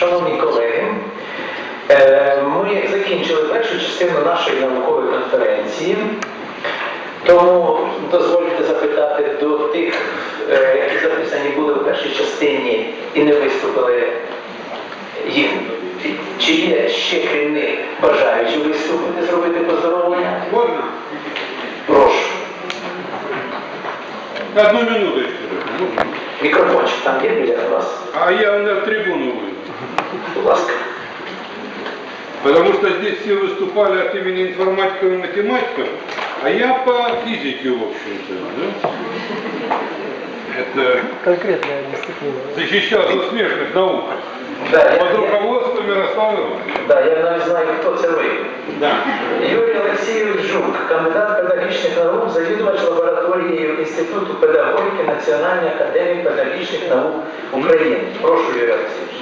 Шановні колеги, е, ми закінчили першу частину нашої наукової конференції, тому дозвольте запитати до тих, е, які записані були в першій частині і не виступили їх. Чи є ще крім них бажаючі виступити, зробити поздоровлення? Можно? Прошу. Одну. Можно? Мікрофончик там є біля вас? А я на трибуну выйду. Будь ласка. Потому что здесь все выступали от имени информатиков и математиков, а я по физике, в общем-то. Да? Это конкретная дисциплина. защищал смежных наук. Да, я, Под я, руководством Ярослава Ивановича. да, я навіть знаю, хто це ви. Да. Юрій Олексійович Жук, кандидат педагогічних наук, завідувач лабораторією Інституту педагогіки Національної академії педагогічних наук України. Прошу, Юрій Олексійович.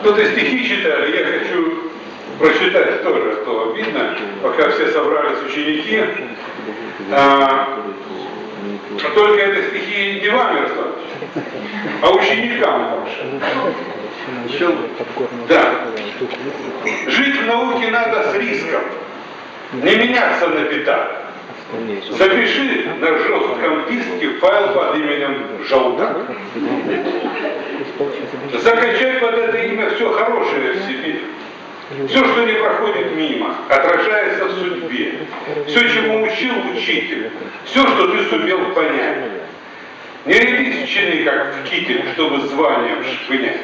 Кто-то стихи читали, я хочу прочитать тоже, а то обидно, пока все собрались ученики. А, только это стихи не вам, а ученикам. Да. Жить в науке надо с риском, не меняться на пятак. Запиши на жестком диске файл под именем «Желтак». Закачай под это имя все хорошее в себе. Все, что не проходит мимо, отражается в судьбе. Все, чему учил учитель. Все, что ты сумел понять. Не рядись чины, как в китель, чтобы званием шпынять.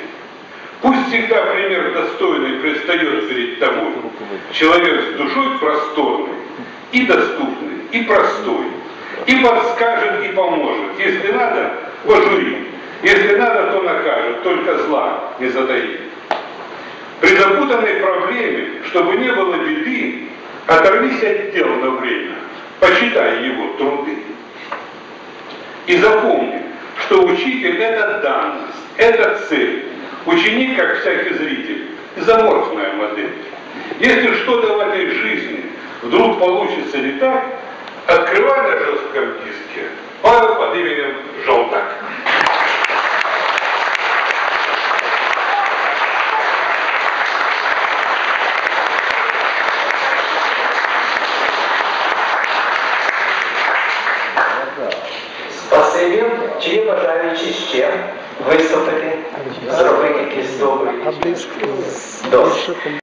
Пусть всегда пример достойный предстает перед тобой. Человек с душой просторной, и доступный, и простой. И подскажет, и поможет. Если надо, пожури. Если надо, то накажет, только зла не затаит. При запутанной проблеме, чтобы не было беды, оторвись от дел на время, почитай его труды. И запомни, что учитель – это данность, это цель. Ученик, как всякий зритель, изоморфная модель. Если что-то в этой жизни вдруг получится не так, открывай на жестком диске файл под именем «Желтак». Спасибі. Чи є бажаючі ще виступити, зробити якісь доповіді? А